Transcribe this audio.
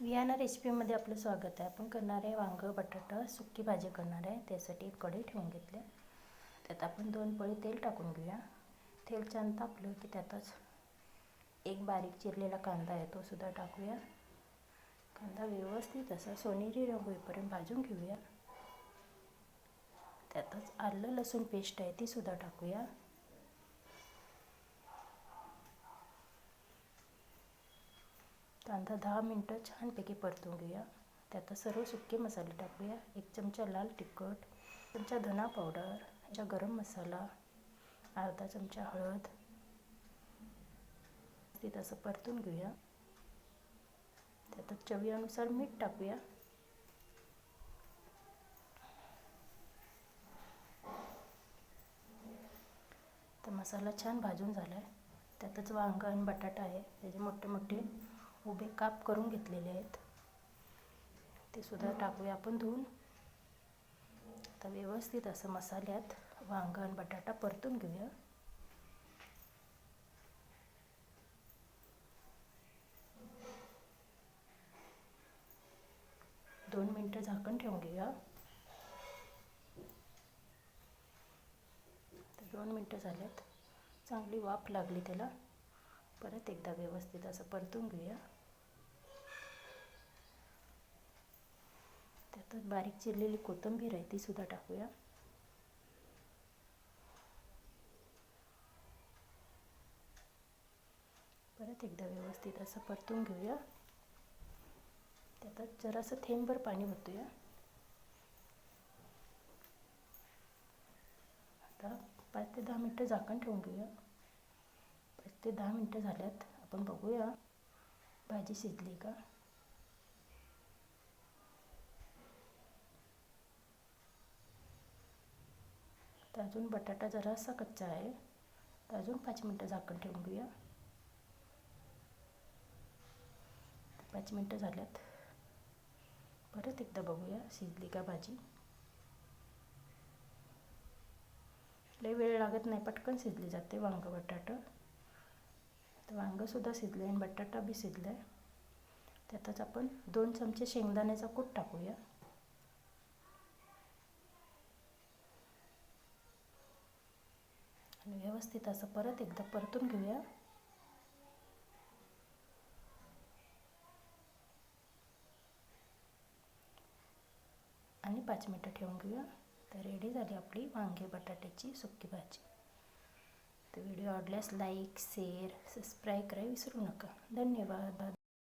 Vienna रेसिपीमध्ये आपलं स्वागत आहे. आपण करणार आहे वांगं बटाटा सुक्की भाजी करणार आहे. त्यासाठी एक कढई ठेवून घेतली त्यात आपण दोन पळी तेल टाकून घेऊया. तेल छान तापलं की त्यातच एक बारीक चिरलेला कांदा आहे तो सुद्धा टाकूया. कांदा व्यवस्थित असा सोनेरी रंग होईपर्यंत भाजून घेऊया. त्यातच आलं लसूण पेस्ट आहे ती सुद्धा टाकूया. कांदा दहा मिनटं छानपैकी परतून घेऊया. त्यात सर्व सुके मसाले टाकूया. एक चमचा लाल तिखट चमचा धना पावडर चमचा गरम मसाला अर्धा चमचा हळद. ते तसं परतून घेऊया. त्यात चवीनुसार मीठ टाकूया. तर मसाला छान भाजून झाला आहे त्यातच वांगा आणि बटाटा आहे. त्याचे मोठे मोठे उभे काप करून घेतलेले आहेत. ते सुद्धा टाकूया आपण धुवून. आता व्यवस्थित असं मसाल्यात वांगण आणि बटाटा परतून घेऊया. दोन मिनटं झाकण ठेवून घेऊया. दोन मिनटं झाल्यात. चांगली वाफ लागली त्याला. परत एकदा व्यवस्थित असं परतून घेऊया त्यातच बारीक चिरलेली कोथिंबीर आहे ती सुद्धा टाकूया. परत एकदा व्यवस्थित असं परतून घेऊया. त्यातच जरासं थेंबभर पाणी ओतूया. आता पाच ते दहा मिनटं झाकण ठेवून घेऊया. पाच ते दहा मिनटं झाल्यात आपण बघूया. भाजी शिजली का? तर अजून बटाटा जरासा कच्चा आहे. तर अजून पाच मिनटं झाकण ठेवून घेऊया. पाच मिनटं झाल्यात. परत एकदा बघूया शिजली का भाजी. लई वेळ लागत नाही पटकन शिजली जाते वांगं बटाटा. तर वांगंसुद्धा शिजलं आहे आणि बटाटा बी शिजलं आहे त्यातच आपण दोन चमचे शेंगदाण्याचा कूट टाकूया. आणि व्यवस्थित असं परत एकदा परतून घेऊया. आणि पाच मिनटं ठेवून घेऊया. तर रेडी झाली आपली वांगे बटाट्याची सुकी भाजी. तर व्हिडिओ आवडल्यास लाईक शेअर सबस्क्राईब करायला विसरू नका. धन्यवाद.